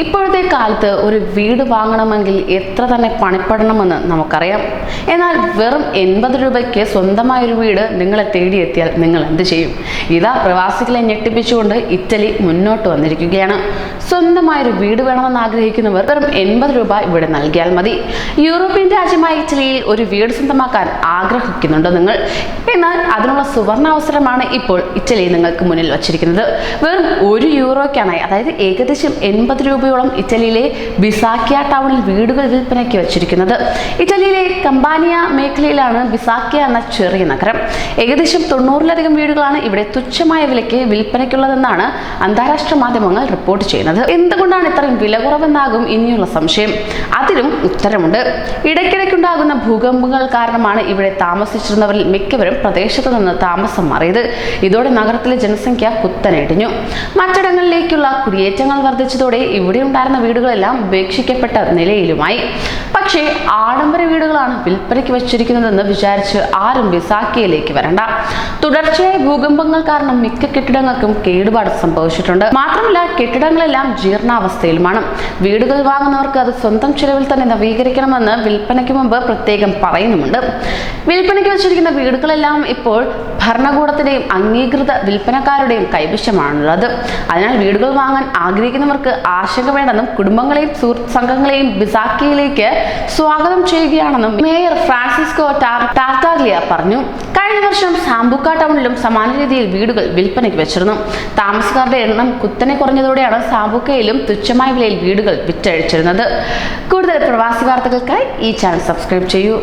ഇപ്പോഴത്തെ കാലത്ത് ഒരു വീട് വാങ്ങണമെങ്കിൽ എത്ര തന്നെ പണിപ്പെടണമെന്ന് നമുക്കറിയാം. എന്നാൽ വെറും എൺപത് രൂപയ്ക്ക് സ്വന്തമായ ഒരു വീട് നിങ്ങളെ തേടിയെത്തിയാൽ നിങ്ങൾ എന്ത് ചെയ്യും? ഇതാ പ്രവാസികളെ ഞെട്ടിപ്പിച്ചുകൊണ്ട് ഇറ്റലി മുന്നോട്ട് വന്നിരിക്കുകയാണ്. സ്വന്തമായൊരു വീട് വേണമെന്ന് ആഗ്രഹിക്കുന്നവർ വെറും എൺപത് രൂപ ഇവിടെ നൽകിയാൽ മതി. യൂറോപ്യൻ രാജ്യമായ ഇറ്റലിയിൽ ഒരു വീട് സ്വന്തമാക്കാൻ ആഗ്രഹിക്കുന്നുണ്ടോ നിങ്ങൾ? എന്നാൽ അതിനുള്ള സുവർണാവസരമാണ് ഇപ്പോൾ ഇറ്റലി നിങ്ങൾക്ക് മുന്നിൽ വച്ചിരിക്കുന്നത്. വെറും ഒരു യൂറോയ്ക്കാണ് അതായത് ഏകദേശം എൺപത് രൂപയോളം ഇറ്റലിയിലെ ബിസാക്കിയ ടൗണിൽ വീടുകൾ വിൽപ്പനയ്ക്ക് വച്ചിരിക്കുന്നത്. ഇറ്റലിയിലെ കമ്പാനിയ മേഖലയിലാണ് ബിസാക്കിയ എന്ന ചെറിയ നഗരം. ഏകദേശം തൊണ്ണൂറിലധികം വീടുകളാണ് ഇവിടെ തുച്ഛമായ വിലയ്ക്ക് വിൽപ്പനയ്ക്കുള്ളതെന്നാണ് അന്താരാഷ്ട്ര മാധ്യമങ്ങൾ റിപ്പോർട്ട് ചെയ്യുന്നത്. എന്തുകൊണ്ടാണ് ഇത്രയും വില കുറവെന്നാകും ഇനിയുള്ള സംശയം. അതിനും ഉത്തരമുണ്ട്. ഇടയ്ക്കിടയ്ക്കുണ്ടാകുന്ന ഭൂകമ്പങ്ങൾ കാരണമാണ് ഇവിടെ താമസിച്ചിരുന്നവരിൽ മിക്കവരും പ്രദേശത്തു നിന്ന് താമസം മാറിയത്. ഇതോടെ നഗരത്തിലെ ജനസംഖ്യ കുത്തനെ ഇടിഞ്ഞു. മറ്റിടങ്ങളിലേക്കുള്ള കുടിയേറ്റങ്ങൾ വർദ്ധിച്ചതോടെ ഇവിടെ ഉണ്ടായിരുന്ന വീടുകളെല്ലാം ഉപേക്ഷിക്കപ്പെട്ട നിലയിലുമായി. പക്ഷേ ആഡംബര വീടുകളാണ് വിൽപ്പനയ്ക്ക് വച്ചിരിക്കുന്നതെന്ന് വിചാരിച്ച് ആരും വിസാക്കിയയിലേക്ക് വരണ്ട. തുടർച്ചയായ ഭൂകമ്പങ്ങൾ കാരണം മിക്ക കെട്ടിടങ്ങൾക്കും കേടുപാട് സംഭവിച്ചിട്ടുണ്ട്. മാത്രമല്ല കെട്ടിടങ്ങളെല്ലാം ജീർണാവസ്ഥയിലുമാണ്. വീടുകൾ വാങ്ങുന്നവർക്ക് അത് സ്വന്തം ചെലവിൽ തന്നെ നവീകരിക്കണമെന്ന് വിൽപ്പനയ്ക്ക് മുമ്പ് പ്രത്യേകം പറയുന്നുമുണ്ട്. വിൽപ്പനയ്ക്ക് വെച്ചിരിക്കുന്ന വീടുകളെല്ലാം ഇപ്പോൾ ഭരണകൂടത്തിന്റെയും അംഗീകൃത വിൽപ്പനക്കാരുടെയും കൈവശമാണുള്ളത്. അതിനാൽ വീടുകൾ വാങ്ങാൻ ആഗ്രഹിക്കുന്നവർക്ക് ആശങ്ക വേണ്ടെന്നും കുടുംബങ്ങളെയും സംഘങ്ങളെയും ബിസാക്കിയിലേക്ക് സ്വാഗതം ചെയ്യുകയാണെന്നും മേയർ ഫ്രാൻസിസ്കോ ടാർ- ടാർട്ടാഗ്ലിയ പറഞ്ഞു. കഴിഞ്ഞ വർഷം സാമ്പുക്ക ടൗണിലും സമാന രീതിയിൽ വീടുകൾ വിൽപ്പനയ്ക്ക് വെച്ചിരുന്നു. താമസക്കാരുടെ എണ്ണം കുത്തനെ കുറഞ്ഞതോടെയാണ് സാമ്പുക്കയിലും തുച്ഛമായ വിലയിൽ വീടുകൾ വിറ്റഴിച്ചിരുന്നത്. കൂടുതൽ പ്രവാസി വാർത്തകൾക്കായി ഈ ചാനൽ സബ്സ്ക്രൈബ് ചെയ്യൂ.